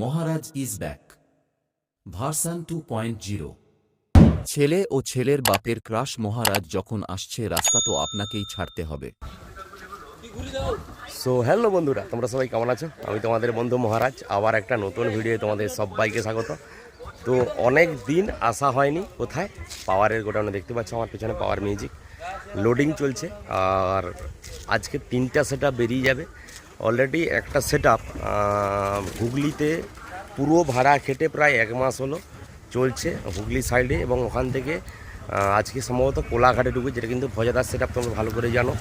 Maharaj is back. Version two point zero. ছেলে ও ছেলের বাপের ক্রাশ মহারাজ যখন আসছে রাস্তা তো আপনাকেই ছাড়তে হবে। সো হ্যালো বন্ধুরা তোমরা সবাই কেমন আছো? আমি তোমাদের বন্ধু মহারাজ আবার একটা নতুন ভিডিও তোমাদের সবাইকে স্বাগত। তো অনেক দিন আসা হয়নি কোথায়? পাওয়ারের গোডাউনে দেখতে পাচ্ছ আমার পেছনে পাওয়ার মিউজিক। লোডিং চলছে আর আজকে তিনটা সেটা বেরিয়ে যাবে। অলরেডি একটা সেট আপ হুগলিতে পুরো ভাড়া খেটে প্রায় এক মাস হলো চলছে হুগলি সাইডে এবং ওখান থেকে আজকে সম্ভবত কোলাঘাটে ঢুকে যেটা কিন্তু ভজাদার সেট আপ তোমরা ভালো করে জানো।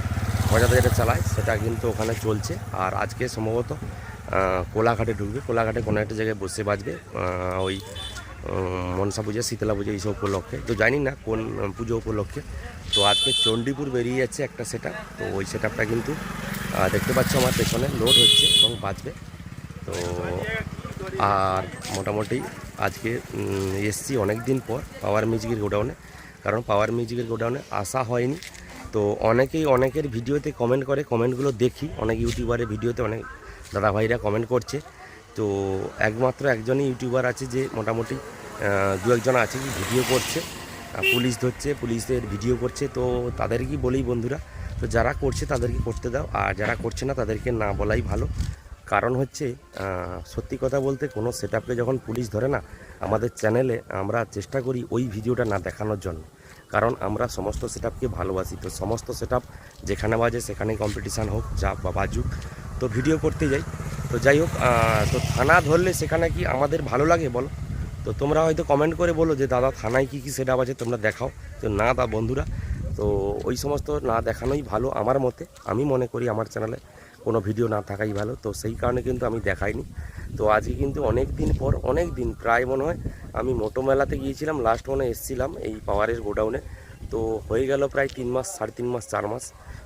ভজাদা যেটা চালায়, সেটা কিন্তু ওখানে চলছে। আর আজকে সম্ভবত কোলাঘাটে ঢুকবে। কোলাঘাটে কোনো একটা জায়গায় বসে বাজবে ওই মনসা পূজা, শীতলা পূজা এইসব উপলক্ষে। তো জানি না কোন পুজো উপলক্ষে। তো আজকে চণ্ডীপুর বেরিয়ে যাচ্ছে একটা সেট তো ওই সেট কিন্তু দেখতে পাচ্ছ আমার পেছনে লোড হচ্ছে এবং বাজবে। তো, আর মোটামুটি আজকে এসছি অনেক দিন পর পাওয়ার মিউজিকের গোডাউনে, কারণ পাওয়ার মিউজিকের গোডাউনে আসা হয়নি। তো অনেকেই অনেকের ভিডিওতে কমেন্ট করে কমেন্টগুলো দেখি। অনেক ইউটিউবারের ভিডিওতে অনেক দাদা ভাইরা কমেন্ট করছে। তো একমাত্র একজনই ইউটিউবার আছে যে মোটামুটি দু একজন আছে কি ভিডিও করছে। পুলিশ ধরছে পুলিশদের ভিডিও করছে। তো তাদেরকেই বলি বন্ধুরা তো যারা করছে তাদেরকে করতে দাও, আর যারা করছে না তাদেরকে না বলাই ভালো। কারণ হচ্ছে সত্যি কথা বলতে কোনো সেট যখন পুলিশ ধরে না, আমাদের চ্যানেলে আমরা চেষ্টা করি ওই ভিডিওটা না দেখানোর জন্য। কারণ আমরা সমস্ত সেট ভালোবাসি। তো সমস্ত সেট যেখানে বাজে সেখানেই কম্পিটিশান হোক, যা বা বাজুক। তো ভিডিও করতে যাই। তো যাই হোক তো থানা ধরলে সেখানে কি আমাদের ভালো লাগে বলো? তো তোমরা হয়তো কমেন্ট করে বলো যে, দাদা, থানায় কী কী সেট আছে তোমরা দেখাও। তো না দা বন্ধুরা তো ওই সমস্ত না দেখানোই ভালো আমার মতে। আমি মনে করি আমার চ্যানেলে কোনো ভিডিও না থাকাই ভালো। তো সেই কারণে কিন্তু আমি দেখাইনি। তো আজকে কিন্তু অনেক দিন পর, অনেক দিন প্রায় মনে হয় আমি মোটো মেলাতে গিয়েছিলাম লাস্ট মনে এসেছিলাম এই পাওয়ারের গোডাউনে। তো হয়ে গেল প্রায় তিন মাস, সাড়ে তিন মাস, চার মাস।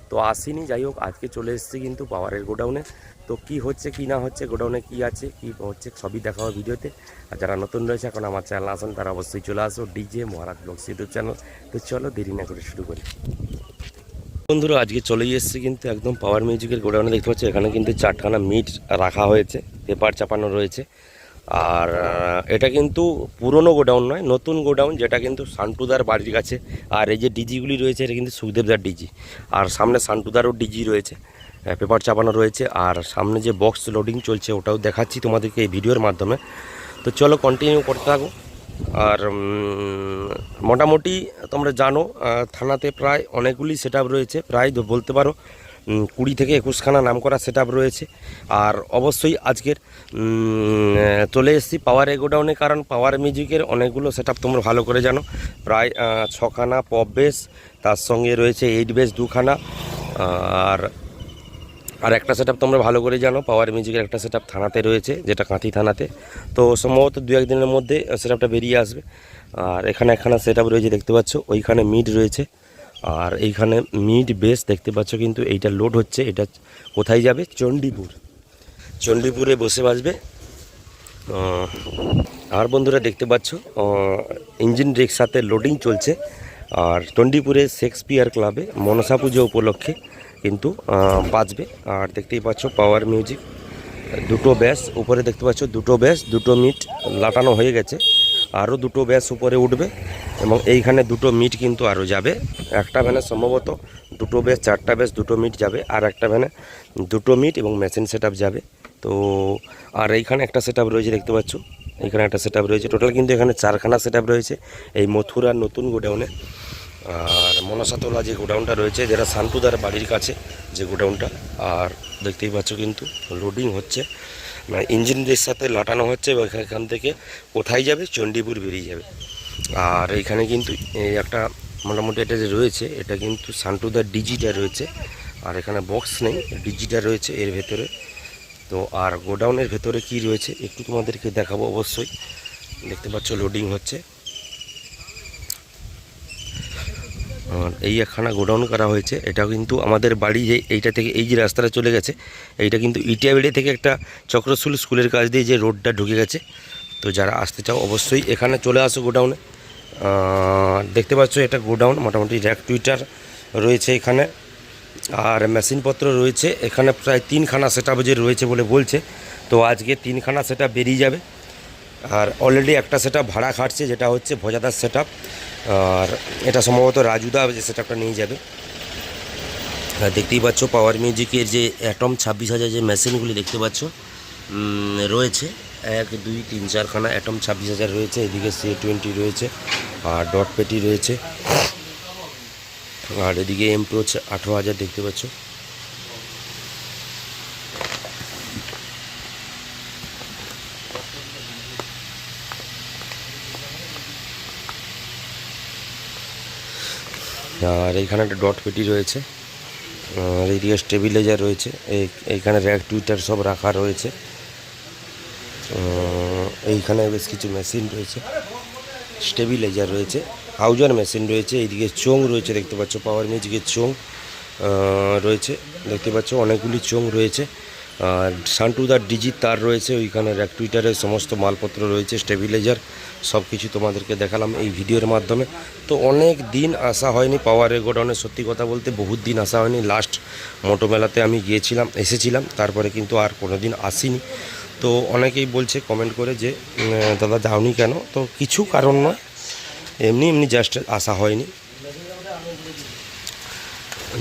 তো আসিনি, যাই হোক, আজকে চলে এসেছি কিন্তু পাওয়ারের গোডাউনে। তো কি হচ্ছে, কি না হচ্ছে, গোডাউনে কি আছে, কি হচ্ছে, সবই দেখাবো ভিডিওতে। আর যারা নতুন রয়েছে এখন আমার চ্যানেল আসেন, তারা অবশ্যই চলে আসো DJ Maharaj blogs YouTube channel. তো চলো দেরি না করে শুরু করি। বন্ধুরা, আজকে চলেই এসেছি কিন্তু একদম পাওয়ার মিউজিকের গোডাউনে, দেখতে পাচ্ছি? এখানে কিন্তু চারখানা মিট রাখা হয়েছে, পেপার চাপানো রয়েছে। আর এটা কিন্তু পুরনো গোডাউন নয়, নতুন গোডাউন, যেটা কিন্তু সান্টুদার বাড়ির কাছে। আর এই যে ডিজিগুলি রয়েছে, এটা কিন্তু সুখদেবদার ডিজি আর সামনে সান্টুদারও ডিজি রয়েছে। পেপার চাপানো রয়েছে। আর সামনে যে বক্স লোডিং চলছে, ওটাও দেখাচ্ছি তোমাদেরকে এই ভিডিওর মাধ্যমে। তো চলো কন্টিনিউ করতে থাকো। আর মোটামুটি তোমরা জানো থানাতে প্রায় অনেকগুলি সেট রয়েছে। প্রায় বলতে পারো কুড়ি থেকে একুশখানা নাম করা সেট রয়েছে। আর অবশ্যই আজকের চলে এসেছি পাওয়ার গোডাউনে কারণ পাওয়ার মিউজিকের অনেকগুলো সেট তোমরা ভালো করে জানো। প্রায় ছখানা পপ বেস তার সঙ্গে রয়েছে এইট বেস দুখানা। আর আর একটা সেট তোমরা ভালো করে জানো পাওয়ার মিউজিকের একটা সেট থানাতে রয়েছে, যেটা কাঁথি থানাতে। তো সম্ভবত দু একদিনের মধ্যে সেট বেরিয়ে আসবে। আর এখানে একখানা সেট রয়েছে, দেখতে পাচ্ছ, ওইখানে মিড রয়েছে। আর এইখানে মিড বেস দেখতে পাচ্ছ, কিন্তু এইটা লোড হচ্ছে, এটা কোথায় যাবে? চণ্ডীপুর। চণ্ডীপুরে বসে বাজবে। আর বন্ধুরা দেখতে পাচ্ছ ইঞ্জিন রিক্সাতে লোডিং চলছে। আর চণ্ডীপুরে শেক্সপিয়ার ক্লাবে মনসা পুজো উপলক্ষে কিন্তু বাজবে। আর দেখতেই পাচ্ছ পাওয়ার মিউজিক দুটো ব্যাস উপরে দেখতে পাচ্ছ দুটো ব্যাস দুটো মিট লাটানো হয়ে গেছে। আরও দুটো ব্যাস উপরে উঠবে এবং এইখানে দুটো মিট কিন্তু আরও যাবে। একটা ভ্যানে সম্ভবত দুটো ব্যাস চারটা ব্যাস দুটো মিট যাবে। আর একটা ভ্যানে দুটো মিট এবং মেশিন সেট যাবে। তো, আর এইখানে একটা সেট রয়েছে, দেখতে পাচ্ছ। এইখানে একটা সেট রয়েছে। টোটাল কিন্তু এখানে চারখানা সেট রয়েছে। এই মথুরার নতুন গোডাউনে। আর মনসাতলা যে গোডাউনটা রয়েছে, যেটা শান্তুদার বাড়ির কাছে যে গোডাউনটা, আর দেখতেই পাচ্ছ কিন্তু লোডিং হচ্ছে। মানে ইঞ্জিনের সাথে লাটানো হচ্ছে এবং এখান থেকে কোথায় যাবে? চণ্ডীপুর বেরিয়ে যাবে। আর এখানে কিন্তু এই একটা মোটামুটি এটা যে রয়েছে, এটা কিন্তু শান্তুদার ডিজিটা রয়েছে। আর এখানে বক্স নেই, ডিজিটা রয়েছে এর ভেতরে। তো আর গোডাউনের ভেতরে কি রয়েছে, একটু তোমাদেরকে দেখাবো অবশ্যই। দেখতে পাচ্ছ লোডিং হচ্ছে। আর এই একখানা গোডাউন করা হয়েছে। এটা কিন্তু আমাদের বাড়ি যে এইটা থেকে এই যে রাস্তাটা চলে গেছে, এইটা কিন্তু ইটিয়াবেড়ে থেকে একটা চক্রশুল স্কুলের কাছ দিয়ে যে রোডটা ঢুকে গেছে। তো যারা আসতে চাও অবশ্যই এখানে চলে আসো গোডাউনে। দেখতে পাচ্ছ এটা গোডাউন, মোটামুটি র্যাক টুইটার রয়েছে এখানে। আর মেশিনপত্র রয়েছে, এখানে প্রায় তিনখানা সেট যে রয়েছে বলে বলছে। তো আজকে তিনখানা সেটা বেরিয়ে যাবে। আর অলরেডি একটা সেট ভাড়া খাটছে, যেটা হচ্ছে ভোজাদার সেট আর এটা সম্ভবত রাজুদা যে সেট নিয়ে যাবে। দেখতেই পাচ্ছ পাওয়ার মিউজিকের যে অ্যাটম ছাব্বিশ হাজার যে মেশিনগুলি দেখতে পাচ্ছ রয়েছে। এক, দুই, তিন, চারখানা অ্যাটম ছাব্বিশ হাজার রয়েছে। এদিকে সি টোয়েন্টি রয়েছে, আর ডট পেটি রয়েছে। আর এদিকে এম প্রো আঠেরো হাজার, দেখতে পাচ্ছ। আর এইখানে একটা ডট পেটি রয়েছে। আর এইদিকে স্টেবিলাইজার রয়েছে। এই এইখানে র্যাক, টুইটার সব রাখা রয়েছে। এইখানে বেশ কিছু মেশিন রয়েছে। স্টেবিলাইজার রয়েছে। হাউজার মেশিন রয়েছে। এইদিকে চোং রয়েছে, দেখতে পাচ্ছ, পাওয়ার মিউজিকের চোং রয়েছে। দেখতে পাচ্ছ, অনেকগুলি চোং রয়েছে। আর সান্টুদার ডিজি তার রয়েছে ওইখানে টুইটারের সমস্ত মালপত্র রয়েছে, স্টেবিলাইজার সব কিছু তোমাদেরকে দেখালাম এই ভিডিওর মাধ্যমে। তো অনেক দিন আসা হয়নি পাওয়ারের গোডাউনে সত্যি কথা বলতে বহুত দিন আসা হয়নি। লাস্ট মোটো মেলাতে আমি গিয়েছিলাম, এসেছিলাম, তারপরে কিন্তু আর কোনো দিন আসিনি। তো অনেকেই বলছে কমেন্ট করে যে দাদা যাওনি কেন? তো কিছু কারণ নয়, এমনি এমনি জাস্ট আসা হয়নি।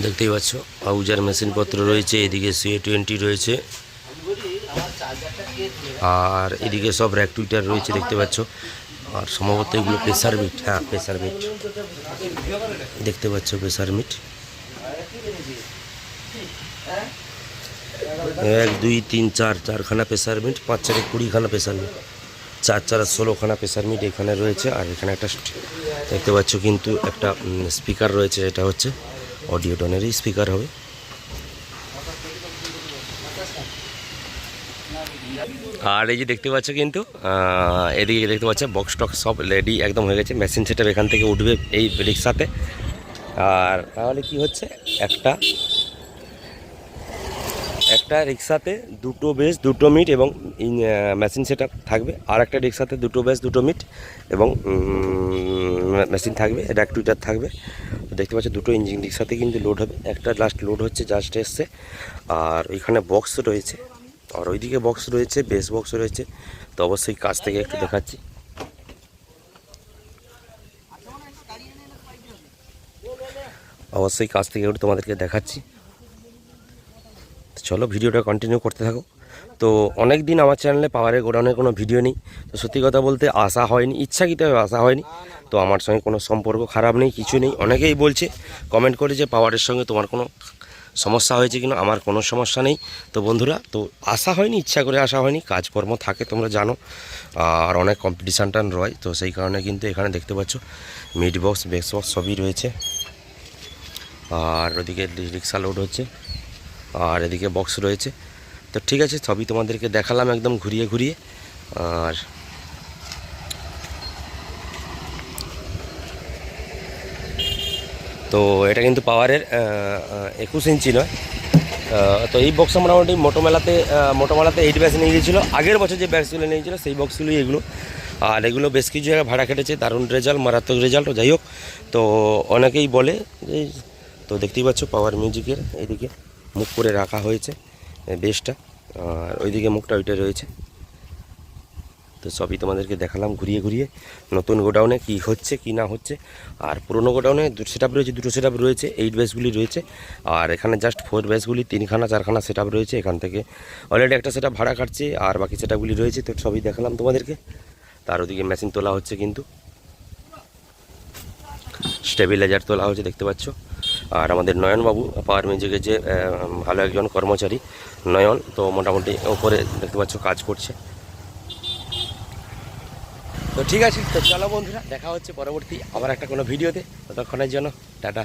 দেখতেই পাচ্ছ আউজার মেশিনপত্র রয়েছে, এদিকে সিএ টোয়েন্টি রয়েছে। আর এদিকে সব র্যাক টুইটার রয়েছে, দেখতে পাচ্ছ। আর সম্ভবত এগুলো প্রেসার মিট হ্যাঁ প্রেসার মিট দেখতে পাচ্ছ প্রেসার মিট এক, দুই, তিন, চার, চারখানা প্রেসার মিট পাঁচ চারে কুড়িখানা প্রেসার মিট চার চার ষোলোখানা প্রেসার মিট এখানে রয়েছে। আর এখানে একটা দেখতে পাচ্ছ কিন্তু একটা স্পিকার রয়েছে এটা হচ্ছে অডিও টনেরই স্পিকার হবে। আর এই যে দেখতে পাচ্ছ কিন্তু এদিকে দেখতে পাচ্ছ বক্স টক সব রেডি একদম হয়ে গেছে। মেশিন সেটার এখান থেকে উঠবে এই রিক্সাতে। আর তাহলে কি হচ্ছে? একটা একটা রিক্সাতে দুটো বেস, দুটো মিট এবং মেশিন সেট থাকবে। আর একটা রিক্সাতে দুটো বেস, দুটো মিট এবং মেশিন থাকবে। র্যাক টুইটার থাকবে। দেখতে পাচ্ছ দুটো ইঞ্জিন রিক্সাতে কিন্তু লোড হবে। একটা লাস্ট লোড হচ্ছে জাস্ট এসছে। আর ওইখানে বক্স রয়েছে। আর ওইদিকে বক্স রয়েছে বেস বক্স রয়েছে। তো অবশ্যই কাছ থেকে একটু দেখাচ্ছি। অবশ্যই কাছ থেকে একটু তোমাদেরকে দেখাচ্ছি। চলো ভিডিওটা কন্টিনিউ করতে থাকো। তো অনেক দিন আমার চ্যানেলে পাওয়ারের গোডাউনের কোনো ভিডিও নেই। তো সত্যি কথা বলতে আসা হয়নি ইচ্ছাকৃতভাবে আসা হয়নি। তো আমার সঙ্গে কোনো সম্পর্ক খারাপ নেই, কিছু নেই। অনেকেই বলছে কমেন্ট করে যে পাওয়ারের সঙ্গে তোমার কোনো সমস্যা হয়েছে কিনা, আমার কোনো সমস্যা নেই। তো বন্ধুরা, তো আসা হয়নি, ইচ্ছা করে আসা হয়নি, কাজকর্ম থাকে, তোমরা জানো। আর অনেক কম্পিটিশান টান রয়, তো সেই কারণে কিন্তু এখানে দেখতে পাচ্ছ মিড বক্স বেক্স বক্স সবই রয়েছে। আর ওদিকে রিক্সা লোড হচ্ছে। আর এদিকে বক্স রয়েছে। তো ঠিক আছে, সবই তোমাদেরকে দেখালাম একদম ঘুরিয়ে ঘুরিয়ে। আর তো এটা কিন্তু পাওয়ারের একুশ ইঞ্চি নয়। তো এই বক্স মোটামুটি মোটোমেলাতে মোটোমেলাতে এইট ব্যাস নিয়ে গিয়েছিল। আগের বছর যে ব্যাগসগুলো নিয়েছিল সেই বক্সগুলোই এগুলো। আর এগুলো বেশ কিছু জায়গায় ভাড়া কেটেছে, দারুণ রেজাল্ট মারাত্মক রেজাল্ট যাই হোক, তো অনেকেই বলে যে, তো দেখতেই পাচ্ছ পাওয়ার মিউজিকের এইদিকে মুখ করে রাখা হয়েছে বেশটা। আর ওইদিকে মুখটা ওইটা রয়েছে। তো সবই তোমাদেরকে দেখালাম ঘুরিয়ে ঘুরিয়ে, নতুন গোডাউনে কি হচ্ছে, কি না হচ্ছে। আর পুরনো গোডাউনে দুটো সেট রয়েছে, দুটো সেট রয়েছে এইট ব্যাসগুলি রয়েছে। আর এখানে জাস্ট ফোর ব্যাসগুলি তিনখানা, চারখানা সেট রয়েছে এখান থেকে। অলরেডি একটা সেট ভাড়া কাটছে, আর বাকি সেটগুলি রয়েছে, তো সবই দেখালাম তোমাদেরকে। তার ওদিকে মেশিন তোলা হচ্ছে কিন্তু। স্টেবিলাইজার তোলা হচ্ছে দেখতে পাচ্ছ। আর আমাদের নয়নবাবু পাওয়ার মিউজিকের যে ভালো একজন কর্মচারী, নয়ন, তো মোটামুটি ওপরে দেখতে পাচ্ছ কাজ করছে। তো ঠিক আছে, তো চলো বন্ধুরা, দেখা হচ্ছে পরবর্তী আবার একটা কোনো ভিডিওতে। ততক্ষণের জন্য, টাটা।